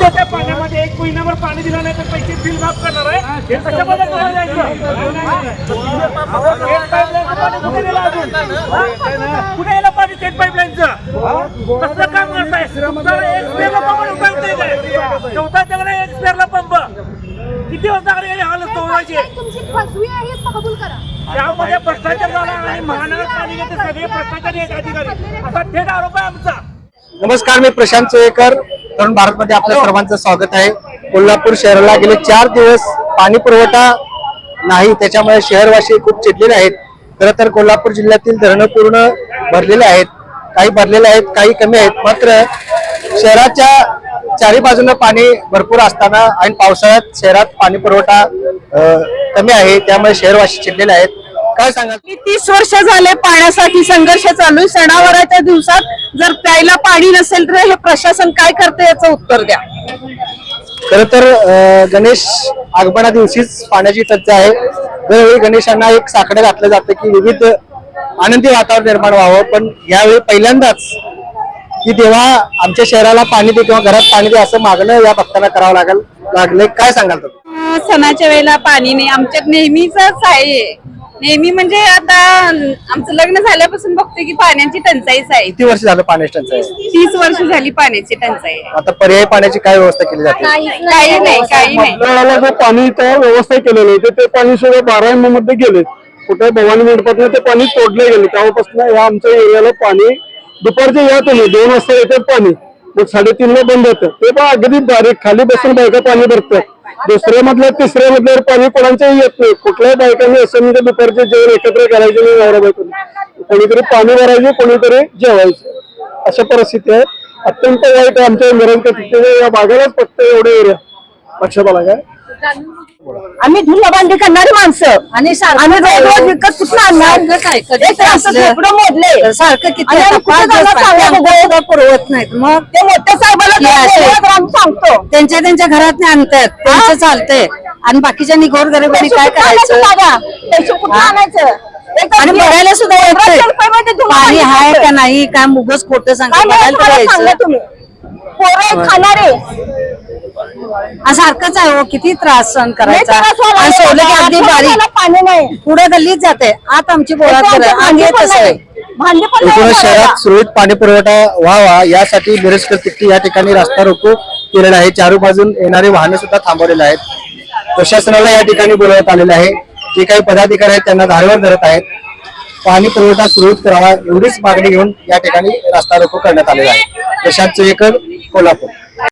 त्या पाण्यामध्ये एक महिनाभर पाणी दिलं नाही तर पैसे बिल माफ करणार आहे. हे कुठे गेलं? हा? गेलं पाणी थेट पाईपलाईनचं कसलं काम करताय? तुमचा एक स्पेअरला पंप चौथा पंप. किती वाजता हाल तोडायचे? तुमची फसवी आहे हे कबूल करा. त्यामध्ये भ्रष्टाचार झाला आणि महानगरपालिकेचे सगळे भ्रष्टाचारी आहेत अधिकारी. असा थेट आरोप आहे आमचा. नमस्कार मी प्रशांत सोयेकर. तरुण भारतमध्ये आपल्या सर्वांचं स्वागत आहे. कोल्हापूर शहराला गेले चार दिवस पाणी पुरवठा नाही त्याच्यामुळे शहरवासी खूप चिडलेले आहेत. खरं तर कोल्हापूर जिल्ह्यातील धरणं पूर्ण भरलेले आहेत. काही भरलेले आहेत काही कमी आहेत. मात्र शहराच्या चारी बाजूनं पाणी भरपूर असताना आणि पावसाळ्यात शहरात पाणी पुरवठा कमी आहे. त्यामुळे शहरवासी चिडलेले आहेत. काय सांगाल? मी तीस वर्ष झाले पाण्यासाठी संघर्ष चालू आहे. सणावाराच्या दिवसात जर प्यायला पाणी नसेल तर हे प्रशासन काय करते याचं उत्तर द्या. खर तर अं, गणेश आगमना दिवशीच पाण्याची टंचाई आहे. दरवेळी गणेशांना एक साकडं घातलं जातं की विविध आनंदी वातावरण निर्माण व्हावं. पण यावेळी पहिल्यांदाच की देवा आमच्या शहराला पाणी दे किंवा घरात पाणी दे असं मागणं या भक्तांना करावं लागेल लागले काय सांगाल तुम्ही? सणाच्या वेळेला पाणी नाही. आमच्यात नेहमीच आहे. नेहमी म्हणजे आता आमचं लग्न झाल्यापासून बघतोय की पाण्याची टंचाईच आहे. किती वर्ष झालं पाण्याची टंचाई? तीस वर्ष झाली पाण्याची टंचाई आहे. आता पर्यायी पाण्याची काय व्यवस्था केली जाते? काही नाही काही नाही. जे पाणी इथं व्यवस्था केलेली होती ते पाणी सुद्धा बारा एममध्ये गेले. कुठे भवानी मंडपातून ते पाणी तोडले गेले. तेव्हापासून या आमच्या एरियाला पाणी दुपारचे या तुम्ही दोन वाजता येते पाणी. मग साडेतीनला बंद होतं. ते पण अगदी बारीक खाली बसून बायका पाणी भरतात. दुसऱ्या मधल्या तिसऱ्या मधल्यावर पाणी कोणाच्याही येत नाही. कुठल्याही बायकांनी असं म्हणजे दुपारचे जेवण एकत्र करायचे नाही नवरा बायकोनी कोणीतरी पाणी भरायचे कोणीतरी जेवायचे. अशा परिस्थिती आहे. अत्यंत वाईट आहे आमच्या मिरज या भागालाच फक्त एवढे एरिया. लक्षात आला काय? आम्ही धुला भांडी करणारी माणसं. आणि आम्ही रोज रोज विकत कुठं आणणार? काय? एक तासाचं झोपडं मोडले. सारखं किती आणि आता आम्ही कुठं पाच दिवस जाणार सांगा पाणी बघू? आमचं पुरवत नाहीत. मग ते मोठ्या साहेबाला हे असे. बोलवा तर आम्ही सांगतो. त्यांच्या त्यांच्या घरात आणतात. त्यांचं चालतंय. आणि बाकीच्या गोर गरिबांनी काय करायचं? पैसे कुठं आणायचं? एक आणि बघायला सुद्धा पंधराशे येतंय रुपयामध्ये धुणं पाणी आहे. का नाही? काय मुगस खोटं सांगतो काय बघायला मला सांगा करायचं तुम्ही. पोरं खाणारे. सारखंच आहे हो किती त्रास सहन करायचा. आणि की अगदी. बारीक. पाणी नाही. पुढे गल्लीत जाते. आत आमची बोळात भांडी घर आणि पण तसं आहे. नाही. भांडी पण नाही एकूणच करायला. शहरात सुरळीत पाणी पुरवठा व्हावा यासाठी मिरजकर तिट्टी या ठिकाणी रस्ता रोको केलेला आहे. चारू बाजून येणारे वाहनं सुद्धा थांबवलेले आहेत. प्रशासनाला या ठिकाणी बोलवण्यात आलेले आहे. जे काही पदाधिकारी आहेत त्यांना धारेवर धरत आहेत. पाणी पुरवठा सुरळीत करावा एवढीच मागणी घेऊन या ठिकाणी रस्ता रोको करण्यात आलेला आहे. प्रशांत चुयेकर कोल्हापूर.